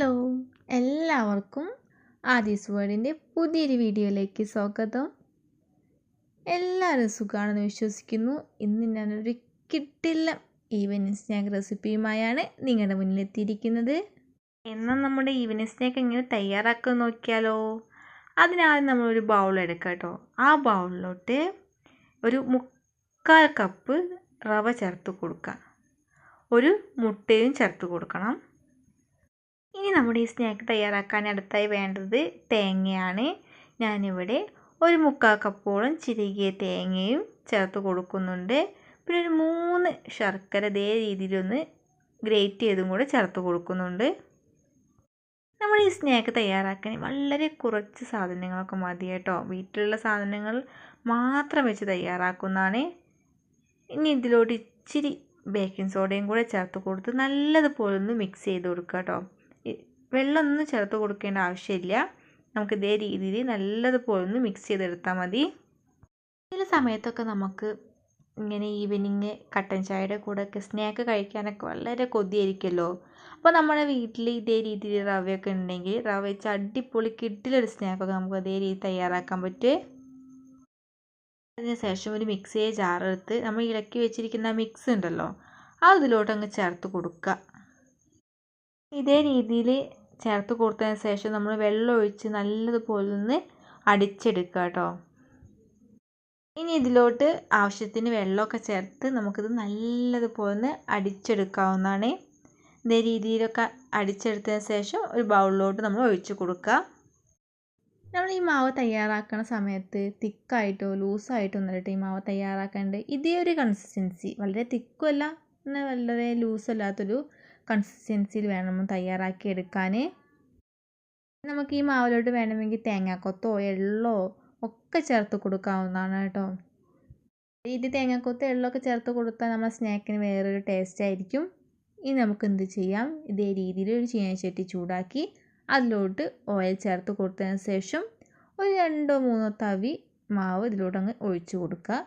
Hello എല്ലാവർക്കും ആദീസ് വേർഡിന്റെ പുതിയൊരു വീഡിയോയിലേക്ക് സ്വാഗതം. എല്ലാവരും സുഖമാണെന്ന് വിശ്വസിക്കുന്നു. ഇന്ന് ഞാനൊരു കിട്ടില്ല ഈവനിങ് സ്നാക്ക് റെസിപ്പിയുമായാണ് നിങ്ങളുടെ മുന്നിലെത്തിയിരിക്കുന്നത്. എന്നാൽ നമ്മുടെ ഈവനിങ് സ്നാക്ക് എങ്ങനെ തയ്യാറാക്കാൻ നോക്കിയാലോ? അതിനാദ്യം നമ്മളൊരു ബൗൾ എടുക്കാം കേട്ടോ. ആ ബൗളിലോട്ട് ഒരു മുക്കാൽ കപ്പ് റവ ചേർത്ത് കൊടുക്കുക ഒരു മുട്ടയും ചേർത്ത് കൊടുക്കണം. ഇനി നമ്മുടെ ഈ സ്നാക്ക് തയ്യാറാക്കാൻ അടുത്തായി വേണ്ടത് തേങ്ങയാണ്. ഞാനിവിടെ ഒരു മുക്കാൽ കപ്പോളം ചിരകിയ തേങ്ങയും ചേർത്ത് കൊടുക്കുന്നുണ്ട്. പിന്നെ ഒരു മൂന്ന് ശർക്കര ഇതേ രീതിയിലൊന്ന് ഗ്രേറ്റ് ചെയ്തും കൂടെ ചേർത്ത് കൊടുക്കുന്നുണ്ട്. നമ്മൾ ഈ സ്നാക്ക് തയ്യാറാക്കാൻ വളരെ കുറച്ച് സാധനങ്ങളൊക്കെ മതി കേട്ടോ. വീട്ടിലുള്ള സാധനങ്ങൾ മാത്രം വെച്ച് തയ്യാറാക്കുന്നതാണ്. ഇനി ഇതിലോട്ട് ഇച്ചിരി ബേക്കിംഗ് സോഡയും കൂടെ ചേർത്ത് കൊടുത്ത് നല്ലതുപോലെ ഒന്ന് മിക്സ് ചെയ്ത് കൊടുക്കുക കേട്ടോ. വെള്ളമൊന്നും ചേർത്ത് കൊടുക്കേണ്ട ആവശ്യമില്ല. നമുക്ക് ഇതേ രീതിയിൽ നല്ലതുപോലെ ഒന്ന് മിക്സ് ചെയ്തെടുത്താൽ മതി. ചില സമയത്തൊക്കെ നമുക്ക് ഇങ്ങനെ ഈവനിങ് കട്ടൻ ചായയുടെ കൂടെ ഒക്കെ സ്നാക്ക് കഴിക്കാനൊക്കെ വളരെ കൊതിയായിരിക്കുമല്ലോ. അപ്പോൾ നമ്മുടെ വീട്ടിൽ ഇതേ രീതിയിൽ റവയൊക്കെ ഉണ്ടെങ്കിൽ റവ വെച്ച് അടിപൊളി കിട്ടിലൊരു സ്നാക്കൊക്കെ നമുക്ക് അതേ രീതി തയ്യാറാക്കാൻ പറ്റും. അതിന് ശേഷം ഒരു മിക്സിയെ ജാറെടുത്ത് നമ്മൾ ഇളക്കി വെച്ചിരിക്കുന്ന മിക്സ് ഉണ്ടല്ലോ ആ ഇതിലോട്ട് അങ്ങ് ചേർത്ത് കൊടുക്കുക. ഇതേ രീതിയിൽ ചേർത്ത് കൊടുത്തതിന് ശേഷം നമ്മൾ വെള്ളം ഒഴിച്ച് നല്ലതുപോലെ ഒന്ന് അടിച്ചെടുക്കുക കേട്ടോ. ഇനി ഇതിലോട്ട് ആവശ്യത്തിന് വെള്ളമൊക്കെ ചേർത്ത് നമുക്കിത് നല്ലതുപോലെ ഒന്ന് അടിച്ചെടുക്കാവുന്നതാണ്. ഇതേ രീതിയിലൊക്കെ അടിച്ചെടുത്തതിന് ശേഷം ഒരു ബൗളിലോട്ട് നമ്മൾ ഒഴിച്ച് കൊടുക്കുക. നമ്മൾ ഈ മാവ് തയ്യാറാക്കുന്ന സമയത്ത് തിക്കായിട്ടോ ലൂസായിട്ടോ ഒന്നല്ല ഈ മാവ് തയ്യാറാക്കേണ്ടത്. ഇതേ ഒരു കൺസിസ്റ്റൻസി വളരെ തിക്കുമല്ല എന്നാൽ വളരെ ലൂസല്ലാത്തൊരു കൺസിസ്റ്റൻസിയിൽ വേണം തയ്യാറാക്കി എടുക്കാൻ. നമുക്ക് ഈ മാവിലോട്ട് വേണമെങ്കിൽ തേങ്ങാക്കൊത്തോ എള്ളോ ഒക്കെ ചേർത്ത് കൊടുക്കാവുന്നതാണ് കേട്ടോ. ഇത് തേങ്ങാക്കൊത്തോ എള്ളൊക്കെ ചേർത്ത് കൊടുത്താൽ നമ്മുടെ സ്നാക്കിന് വേറൊരു ടേസ്റ്റ് ആയിരിക്കും. ഇനി നമുക്ക് എന്ത് ചെയ്യാം? ഇതേ രീതിയിൽ ഒരു ചീനച്ചട്ടി ചൂടാക്കി അതിലോട്ട് ഓയിൽ ചേർത്ത് കൊടുത്തതിന് ശേഷം ഒരു രണ്ടോ മൂന്നോ തവി മാവ് ഇതിലോട്ട് അങ്ങ് ഒഴിച്ചു കൊടുക്കുക.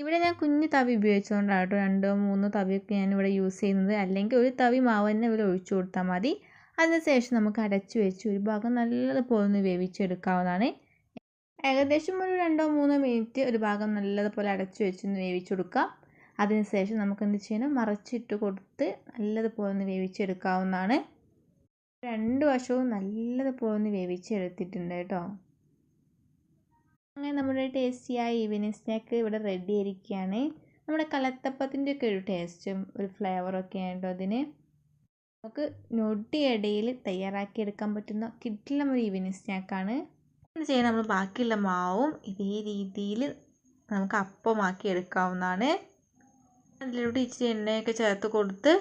ഇവിടെ ഞാൻ കുഞ്ഞു തവി ഉപയോഗിച്ചുകൊണ്ടാണ് കേട്ടോ രണ്ടോ മൂന്നോ തവിയൊക്കെ ഞാൻ ഇവിടെ യൂസ് ചെയ്യുന്നത്. അല്ലെങ്കിൽ ഒരു തവി മാവ് തന്നെ ഇവിടെ ഒഴിച്ചു കൊടുത്താൽ മതി. അതിനുശേഷം നമുക്ക് അടച്ചു വെച്ച് ഒരു ഭാഗം നല്ലതുപോലെ ഒന്ന് വേവിച്ചെടുക്കാവുന്നതാണ്. ഏകദേശം ഒരു രണ്ടോ മൂന്നോ മിനിറ്റ് ഒരു ഭാഗം നല്ലതുപോലെ അടച്ചു വെച്ചൊന്ന് വേവിച്ചെടുക്കാം അതിനുശേഷം നമുക്ക് എന്ത് ചെയ്യണം? മറച്ചിട്ട് കൊടുത്ത് നല്ലതുപോലെ ഒന്ന് വേവിച്ചെടുക്കാവുന്നതാണ്. രണ്ട് വശവും നല്ലതുപോലെ ഒന്ന് വേവിച്ചെടുത്തിട്ടുണ്ട് കേട്ടോ. അങ്ങനെ നമ്മുടെ ടേസ്റ്റിയായ ഈവനിങ് സ്നാക്ക് ഇവിടെ റെഡി ആയിരിക്കുകയാണ്. നമ്മുടെ കലത്തപ്പത്തിന്റെ ഒക്കെ ഒരു ടേസ്റ്റും ഒരു ഫ്ലേവറൊക്കെ ആയിട്ടോ അതിന്. നമുക്ക് നൊട്ടി ഇടയിൽ തയ്യാറാക്കി എടുക്കാൻ പറ്റുന്ന കിട്ടില്ല ഒരു ഈവനിങ് സ്നാക്കാണ് എന്ന് ചെയ്യാൻ നമ്മൾ ബാക്കിയുള്ള മാവും ഇതേ രീതിയിൽ നമുക്ക് അപ്പമാക്കി എടുക്കാവുന്നതാണ്. അതിലോട്ട് ഇച്ചിരി എണ്ണയൊക്കെ ചേർത്ത് കൊടുത്ത്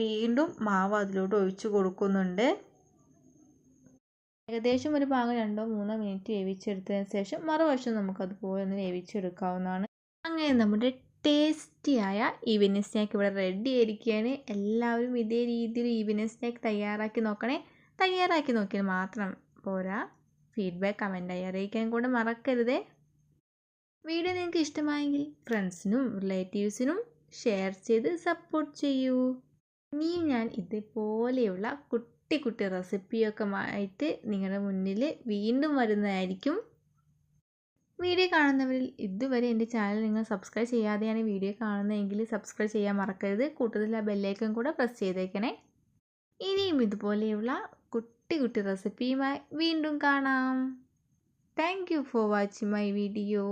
വീണ്ടും മാവ് അതിലോട്ട് ഒഴിച്ചു കൊടുക്കുന്നുണ്ട്. ഏകദേശം ഒരു ഭാഗം രണ്ടോ മൂന്നോ മിനിറ്റ് വേവിച്ചെടുത്തതിന് ശേഷം മറുവശം നമുക്കതുപോലെ ഒന്ന് വേവിച്ചെടുക്കാവുന്നതാണ്. അങ്ങനെ നമ്മുടെ ടേസ്റ്റിയായ ഈവനിങ് സ്നാക്ക് ഇവിടെ റെഡി ആയിരിക്കുകയാണ്. എല്ലാവരും ഇതേ രീതിയിൽ ഈവനിങ് സ്നാക്ക് തയ്യാറാക്കി നോക്കണേ. തയ്യാറാക്കി നോക്കിയാൽ മാത്രം പോരാ. ഫീഡ്ബാക്ക് കമന്റായി അറിയിക്കാൻ കൂടെ മറക്കരുതേ. വീഡിയോ നിങ്ങൾക്ക് ഇഷ്ടമായെങ്കിൽ ഫ്രണ്ട്സിനും റിലേറ്റീവ്സിനും ഷെയർ ചെയ്ത് സപ്പോർട്ട് ചെയ്യൂ. ഇനിയും ഞാൻ ഇതുപോലെയുള്ള കുട്ടി കുട്ടി കുട്ടി റെസിപ്പിയൊക്കെ ആയിട്ട് നിങ്ങളുടെ മുന്നിൽ വീണ്ടും വരുന്നതായിരിക്കും. വീഡിയോ കാണുന്നവരിൽ ഇതുവരെ എന്റെ ചാനൽ നിങ്ങൾ സബ്സ്ക്രൈബ് ചെയ്യാതെയാണ് വീഡിയോ കാണുന്നതെങ്കിൽ സബ്സ്ക്രൈബ് ചെയ്യാൻ മറക്കരുത്. കൂട്ടത്തിൽ ആ ബെല്ലൈക്കൻ കൂടെ പ്രസ് ചെയ്തേക്കണേ. ഇനിയും ഇതുപോലെയുള്ള കുട്ടി കുട്ടി റെസിപ്പിയുമായി വീണ്ടും കാണാം. Thank you for watching my video.